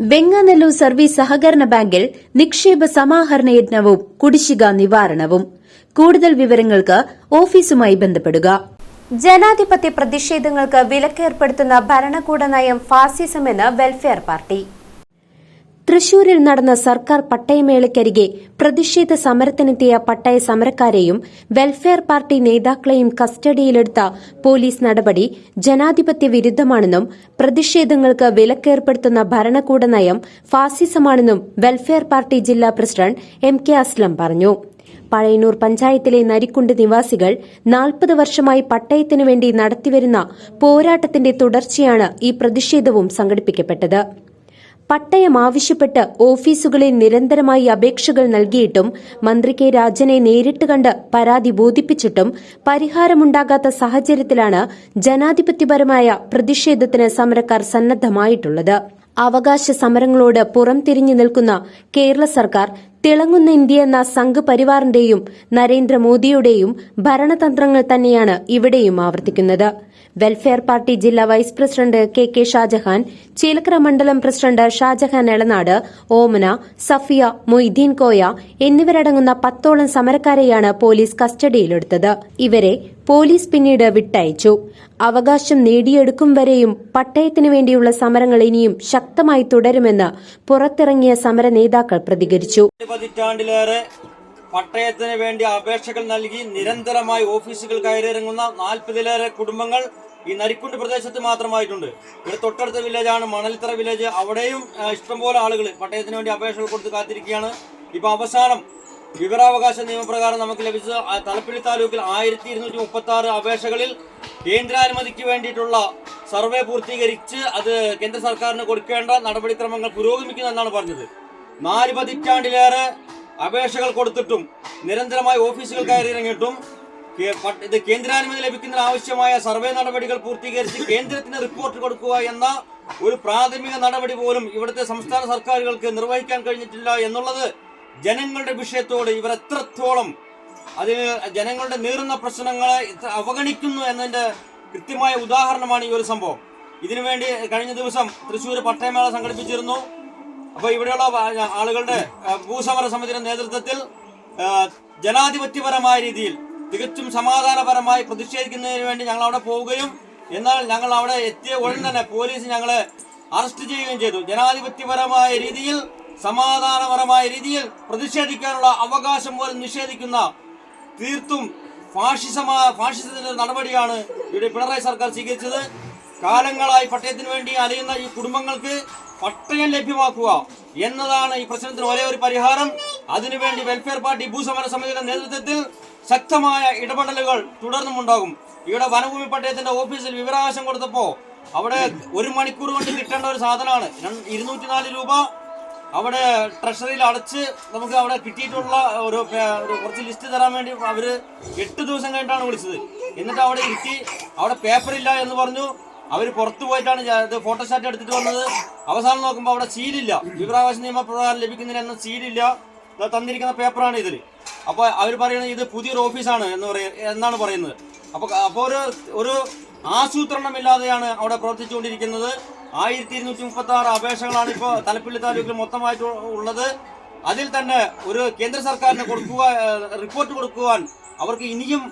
Venganallur service സഹകരണ ബാങ്കിൽ നിക്ഷേപ സമാഹരണ യജ്ഞവും കുടിശ്ശിക നിവാരണവും. കൂടുതൽ വിവരങ്ങൾക്ക് ഓഫീസുമായി ബന്ധപ്പെടുക. ജനാധിപത്യ പ്രതിഷേധങ്ങൾക്ക് വിലക്കേർപ്പെടുത്തുന്ന ഭരണകൂട നയം ഫാസിസമെന്ന് വെൽഫെയർ പാർട്ടി. തൃശൂരിൽ നടന്ന സർക്കാർ പട്ടയമേളയ്ക്കരികെ പ്രതിഷേധ സമരത്തിനെത്തിയ പട്ടയ സമരക്കാരെയും വെൽഫെയർ പാർട്ടി നേതാക്കളെയും കസ്റ്റഡിയിലെടുത്ത പോലീസ് നടപടി ജനാധിപത്യ വിരുദ്ധമാണെന്നും പ്രതിഷേധങ്ങൾക്ക് വിലക്കേർപ്പെടുത്തുന്ന ഭരണകൂട നയം ഫാസിസമാണെന്നും വെൽഫെയർ പാർട്ടി ജില്ലാ പ്രസിഡന്റ് എം കെ അസ്ലം പറഞ്ഞു. പഴയന്നൂർ പഞ്ചായത്തിലെ നരിക്കുണ്ട് നിവാസികൾ നാൽപ്പത് വർഷമായി പട്ടയത്തിനുവേണ്ടി നടത്തിവരുന്ന പോരാട്ടത്തിന്റെ തുടർച്ചയാണ് ഈ പ്രതിഷേധവും സംഘടിപ്പിക്കപ്പെട്ടത്. പട്ടയം ആവശ്യപ്പെട്ട് ഓഫീസുകളിൽ നിരന്തരമായി അപേക്ഷകൾ നൽകിയിട്ടും മന്ത്രി കെ രാജനെ നേരിട്ട് കണ്ട് പരാതി ബോധിപ്പിച്ചിട്ടും പരിഹാരമുണ്ടാകാത്ത സാഹചര്യത്തിലാണ് ജനാധിപത്യപരമായ പ്രതിഷേധത്തിന് സമരക്കാർ സന്നദ്ധമായിട്ടുള്ളത്. അവകാശ സമരങ്ങളോട് പുറംതിരിഞ്ഞു നിൽക്കുന്ന കേരള സർക്കാർ തിളങ്ങുന്ന ഇന്ത്യ എന്ന സംഘ് പരിവാറിന്റെയും നരേന്ദ്രമോദിയുടെയും ഭരണതന്ത്രങ്ങൾ തന്നെയാണ് ഇവിടെയും ആവർത്തിക്കുന്നത്. വെൽഫെയർ പാർട്ടി ജില്ലാ vice president K K Shajahan Chelakkara മണ്ഡലം പ്രസിഡന്റ് ഷാജഹാൻ എളനാട് ഓമന സഫിയ മൊയ്തീൻ കോയ എന്നിവരടങ്ങുന്ന പത്തോളം സമരക്കാരെയാണ് പോലീസ് കസ്റ്റഡിയിലെടുത്തത്. ഇവരെ പോലീസ് പിന്നീട് വിട്ടയച്ചു. അവകാശം നേടിയെടുക്കും വരെയും പട്ടയത്തിനു വേണ്ടിയുള്ള സമരങ്ങൾ ഇനിയും ശക്തമായി തുടരുമെന്ന് പുറത്തിറങ്ങിയ സമര നേതാക്കൾ പ്രതികരിച്ചു. പട്ടയത്തിന് വേണ്ടി അപേക്ഷകൾ നൽകി നിരന്തരമായി ഓഫീസുകൾ കയറിയിറങ്ങുന്ന നാൽപ്പതിലേറെ കുടുംബങ്ങൾ ഈ നരിക്കുണ്ട് പ്രദേശത്ത് മാത്രമായിട്ടുണ്ട്. ഇവിടെ തൊട്ടടുത്ത വില്ലേജാണ് മണലിത്തറ വില്ലേജ്. അവിടെയും ഇഷ്ടംപോലെ ആളുകൾ പട്ടയത്തിന് വേണ്ടി അപേക്ഷകൾ കൊടുത്ത് കാത്തിരിക്കുകയാണ്. ഇപ്പൊ അവസാനം വിവരാവകാശ നിയമപ്രകാരം നമുക്ക് ലഭിച്ചത് തലപ്പിള്ളി താലൂക്കിൽ ആയിരത്തി ഇരുന്നൂറ്റി മുപ്പത്തി ആറ് അപേക്ഷകളിൽ കേന്ദ്രാനുമതിക്ക് വേണ്ടിയിട്ടുള്ള സർവേ പൂർത്തീകരിച്ച് അത് കേന്ദ്ര സർക്കാരിന് കൊടുക്കേണ്ട നടപടിക്രമങ്ങൾ പുരോഗമിക്കുന്നു എന്നാണ് പറഞ്ഞത്. നാല് പതിറ്റാണ്ടിലേറെ അപേക്ഷകൾ കൊടുത്തിട്ടും നിരന്തരമായി ഓഫീസുകൾ കയറിയിറങ്ങിയിട്ടും കേ- പട്ട്- ഇത് കേന്ദ്രാനുമതി ലഭിക്കുന്നതിന് ആവശ്യമായ സർവേ നടപടികൾ പൂർത്തീകരിച്ച് കേന്ദ്രത്തിന് റിപ്പോർട്ട് കൊടുക്കുക എന്ന ഒരു പ്രാഥമിക നടപടി പോലും ഇവിടുത്തെ സംസ്ഥാന സർക്കാരുകൾക്ക് നിർവഹിക്കാൻ കഴിഞ്ഞിട്ടില്ല എന്നുള്ളത് ജനങ്ങളുടെ വിഷയത്തോട് ഇവർ എത്രത്തോളം അതിന് ജനങ്ങളുടെ നീറുന്ന പ്രശ്നങ്ങളെ അവഗണിക്കുന്നു എന്നതിന്റെ കൃത്യമായ ഉദാഹരണമാണ് ഈ ഒരു സംഭവം. ഇതിനുവേണ്ടി കഴിഞ്ഞ ദിവസം തൃശ്ശൂർ പട്ടയമേള സംഘടിപ്പിച്ചിരുന്നു. അപ്പോൾ ഇവിടെയുള്ള ആളുകളുടെ ഭൂസമര സമിതിയുടെ നേതൃത്വത്തിൽ ജനാധിപത്യപരമായ രീതിയിൽ തികച്ചും സമാധാനപരമായി പ്രതിഷേധിക്കുന്നതിന് വേണ്ടി ഞങ്ങൾ അവിടെ പോവുകയും എന്നാൽ ഞങ്ങൾ അവിടെ എത്തിയ ഉടൻ തന്നെ പോലീസ് ഞങ്ങളെ അറസ്റ്റ് ചെയ്യുകയും ചെയ്തു. ജനാധിപത്യപരമായ രീതിയിൽ സമാധാനപരമായ രീതിയിൽ പ്രതിഷേധിക്കാനുള്ള അവകാശം പോലും നിഷേധിക്കുന്ന തീർത്തും ഫാഷിസമായ ഫാഷിസത്തിന്റെ നടപടിയാണ് ഇവിടെ പിണറായി സർക്കാർ സ്വീകരിച്ചത്. കാലങ്ങളായി പട്ടയത്തിന് വേണ്ടി അലയുന്ന ഈ കുടുംബങ്ങൾക്ക് പട്ടയം ലഭ്യമാക്കുക എന്നതാണ് ഈ പ്രശ്നത്തിന് ഒരേ ഒരു പരിഹാരം. അതിനുവേണ്ടി വെൽഫെയർ പാർട്ടി ഭൂസമര സമിതിയുടെ നേതൃത്വത്തിൽ ശക്തമായ ഇടപെടലുകൾ തുടർന്നും ഉണ്ടാകും ഇവിടെ വനഭൂമി പട്ടയത്തിന്റെ ഓഫീസിൽ വിവരാവകാശം കൊടുത്തപ്പോ അവിടെ ഒരു മണിക്കൂർ കൊണ്ട് കിട്ടേണ്ട ഒരു സാധനമാണ്. ഇരുന്നൂറ്റി നാല് രൂപ അവിടെ ട്രഷറിയിൽ അടച്ച് നമുക്ക് അവിടെ കിട്ടിയിട്ടുള്ള ഒരു കുറച്ച് ലിസ്റ്റ് തരാൻ വേണ്ടി അവർ എട്ട് ദിവസം കഴിഞ്ഞിട്ടാണ് വിളിച്ചത്. എന്നിട്ട് അവിടെ ഇരുത്തി അവിടെ പേപ്പർ ഇല്ല എന്ന് പറഞ്ഞു. അവർ പുറത്തു പോയിട്ടാണ് ഇത് ഫോട്ടോസ്റ്റാറ്റ് എടുത്തിട്ട് വന്നത്. അവസാനം നോക്കുമ്പോൾ അവിടെ സീലില്ല വിവരാവകാശ നിയമപ്രകാരം ലഭിക്കുന്നതിന് എന്ന സീലില്ല തന്നിരിക്കുന്ന പേപ്പറാണ് ഇതിൽ അപ്പോൾ അവർ പറയുന്നത് ഇത് പുതിയൊരു ഓഫീസാണ് എന്ന് പറയ എന്നാണ് പറയുന്നത്. അപ്പോൾ അപ്പോൾ ഒരു ഒരു ആസൂത്രണമില്ലാതെയാണ് അവിടെ പ്രവർത്തിച്ചുകൊണ്ടിരിക്കുന്നത്. ആയിരത്തി ഇരുന്നൂറ്റി മുപ്പത്തി ആറ് അപേക്ഷകളാണ് ഇപ്പോൾ തലപ്പിള്ളി താലൂക്കിൽ മൊത്തമായിട്ട് ഉള്ളത്. അതിൽ തന്നെ ഒരു കേന്ദ്ര സർക്കാരിന് കൊടുക്കുക റിപ്പോർട്ട് കൊടുക്കുവാൻ അവർക്ക് ഇനിയും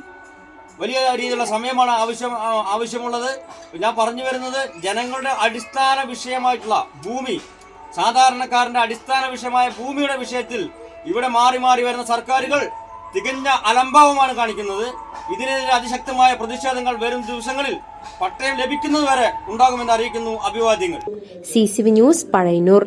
വലിയ രീതിയിലുള്ള സമയമാണ് ആവശ്യം ആവശ്യമുള്ളത്. ഞാൻ പറഞ്ഞു വരുന്നത് ജനങ്ങളുടെ അടിസ്ഥാന വിഷയമായിട്ടുള്ള ഭൂമി സാധാരണക്കാരന്റെ അടിസ്ഥാന വിഷയമായ ഭൂമിയുടെ വിഷയത്തിൽ ഇവിടെ മാറി മാറി വരുന്ന സർക്കാരുകൾ തികഞ്ഞ അലംഭാവമാണ് കാണിക്കുന്നത്. ഇതിനെതിരെ അതിശക്തമായ പ്രതിഷേധങ്ങൾ വരും ദിവസങ്ങളിൽ പട്ടയം ലഭിക്കുന്നതുവരെ ഉണ്ടാകുമെന്ന് അറിയിക്കുന്നു അഭിവാദ്യങ്ങൾ. C news Pazhayannur.